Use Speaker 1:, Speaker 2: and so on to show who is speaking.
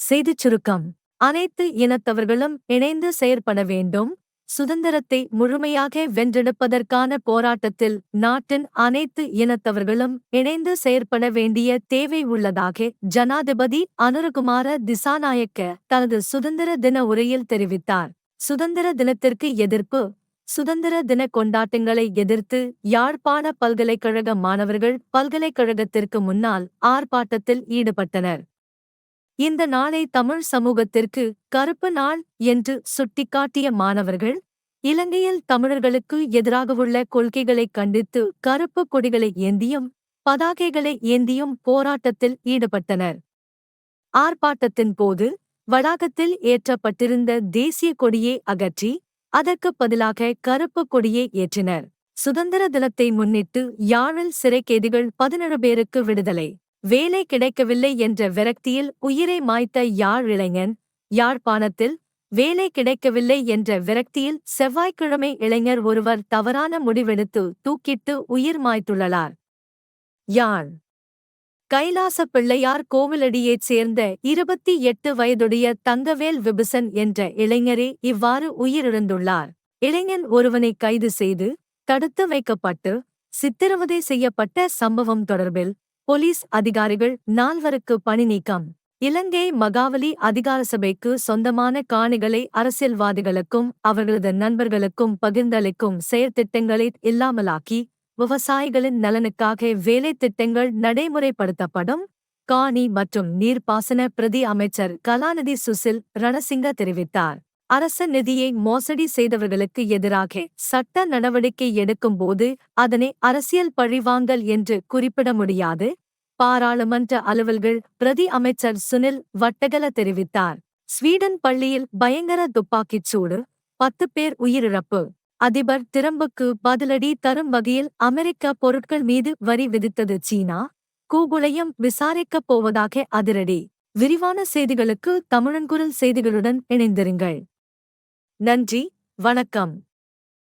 Speaker 1: செய்திச் சுருக்கம். அனைத்து இனத்தவர்களும் இணைந்து செயற்பட வேண்டும். சுதந்திரத்தை முழுமையாக வென்றெடுப்பதற்கான போராட்டத்தில் நாட்டின் அனைத்து இனத்தவர்களும் இணைந்து செயற்பட வேண்டிய தேவை உள்ளதாக ஜனாதிபதி அனுரகுமார திசாநாயக்க தனது சுதந்திர தின உரையில் தெரிவித்தார். சுதந்திர தினத்திற்கு எதிர்ப்பு. சுதந்திர தின கொண்டாட்டங்களை எதிர்த்து யாழ்ப்பாண பல்கலைக்கழக மாணவர்கள் பல்கலைக்கழகத்திற்கு முன்னால் ஆர்ப்பாட்டத்தில் ஈடுபட்டனர். இந்த நாளை தமிழ் சமூகத்திற்கு கருப்பு நாள் என்று சுட்டிக்காட்டிய மாணவர்கள் இலங்கையில் தமிழர்களுக்கு எதிராகவுள்ள கொள்கைகளைக் கண்டித்து கருப்பு கொடிகளை ஏந்தியும் பதாகைகளை ஏந்தியும் போராட்டத்தில் ஈடுபட்டனர். ஆர்ப்பாட்டத்தின் போது வளாகத்தில் ஏற்றப்பட்டிருந்த தேசிய கொடியை அகற்றி அதற்குப் பதிலாக கருப்பு கொடியை ஏற்றினர். சுதந்திர தினத்தை முன்னிட்டு யாழில் சிறைக்கைதிகள் பதினேழு பேருக்கு விடுதலை. வேலை கிடைக்கவில்லை என்ற விரக்தியில் உயிரை மாய்த்த யாழ் இளைஞன் யாழ்ப்பாணத்தில் வேலை கிடைக்கவில்லை என்ற விரக்தியில் செவ்வாய்க்கிழமை இளைஞர் ஒருவர் தவறான முடிவெடுத்து தூக்கிட்டு உயிர் மாய்த்துள்ளளார் யாழ். கைலாச பிள்ளையார் கோவிலடியைச் சேர்ந்த இருபத்தி எட்டு வயதுடைய தங்கவேல் விபிசன் என்ற இளைஞரே இவ்வாறு உயிரிழந்துள்ளார். இளைஞன் ஒருவனை கைது செய்து தடுத்து வைக்கப்பட்டு சித்திரவதை செய்யப்பட்ட சம்பவம் தொடர்பில் போலீஸ் அதிகாரிகள் நால்வருக்கு பணி நீக்கம். இலங்கை மகாவலி அதிகார சபைக்கு சொந்தமான காணிகளை அரசியல்வாதிகளுக்கும் அவர்களது நண்பர்களுக்கும் பகிர்ந்தளிக்கும் செயற்திட்டங்களை இல்லாமலாக்கி விவசாயிகளின் நலனுக்காக வேலை திட்டங்கள் நடைமுறைப்படுத்தப்படும் காணி மற்றும் நீர்ப்பாசன பிரதி அமைச்சர் கலாநிதி சுசில் ரணசிங்க தெரிவித்தார். அரச நிதியை மோசடி செய்தவர்களுக்கு எதிராக சட்ட நடவடிக்கை எடுக்கும்போது அதனை அரசியல் பழிவாங்கல் என்று குறிப்பிட முடியாது பாராளுமன்ற அலுவல்கள் பிரதி அமைச்சர் சுனில் வட்டகல தெரிவித்தார். ஸ்வீடன் பள்ளியில் பயங்கர துப்பாக்கிச் சூடு பத்து பேர் உயிரிழப்பு. அதிபர் திரம்புக்கு பதிலடி தரும் வகையில் அமெரிக்க பொருட்கள் மீது வரி விதித்தது சீனா கூகுளையும் விசாரிக்கப் போவதாக அதிரடி. விரிவான செய்திகளுக்கு தமிழன்குரல் செய்திகளுடன் இணைந்திருங்கள். நன்றி வணக்கம்.